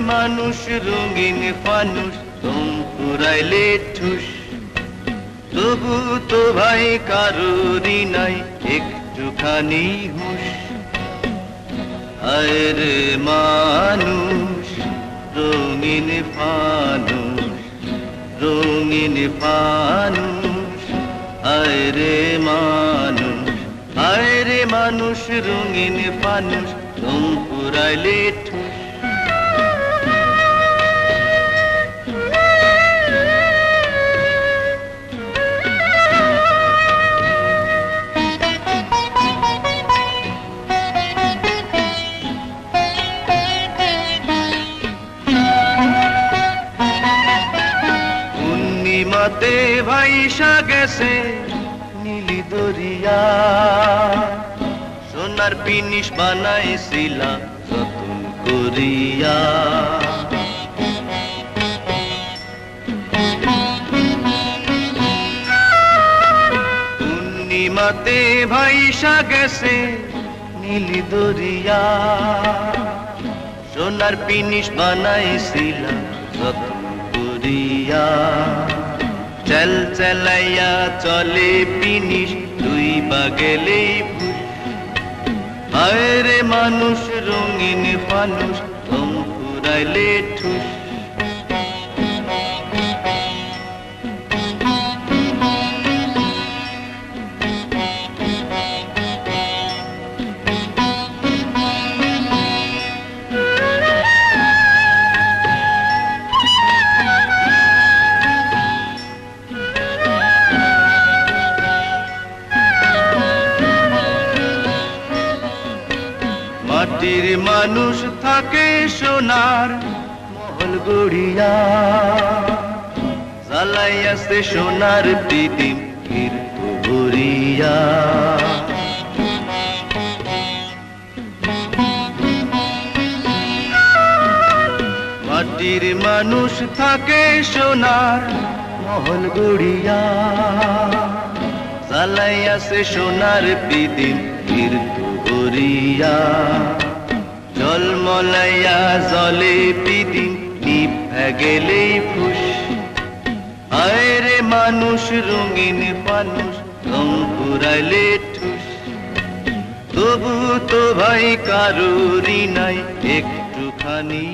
মানুষ, রঙিন ফানুষ তোম পুরাইলে ঠুস। তবু তো ভাই কারুরি নাই, একটুখানি হুশ। আরে মানুষ, রঙিন ফানুষ রঙিন ফানুষ। আরে মানুষ আরে মানুষ, রঙিন ফানুষ তোম পুরাইলে ঠুস। পূর্ণিমাতে ভাইসা গেছে নীলি দরিয়া। সোনার পিনিস বানাইছিলাম যতন করিয়া। পূর্ণিমাতে ভাইসা গেছে নীলি দরিয়া। সোনার পিনিস বানাইছিলাম যতন করিয়া। চল চলাইয়া চলে পিনিস তুই দুই বাগেলেই আরে মানুষ রঙিন ফানুষ তোম ফুরাইলে ঠুস। মাটির মানুষ থাকে সোনার মহল গড়িয়া। জ্বালাইয়াছে সোনার প্রীতিম ভরিয়া মাটির মানুষ থাকে সোনার মহল গড়িয়া। জ্বালাইয়াছে সোনার প্রীতিম করিয়া জলমলাইয়া জলে পিদিন নিভা গেলেই ফুস আয়রে মানুষ, রঙিন মানুষ, রং ঠুস। তবু তো ভাই কারুরি নাই, একটুখানি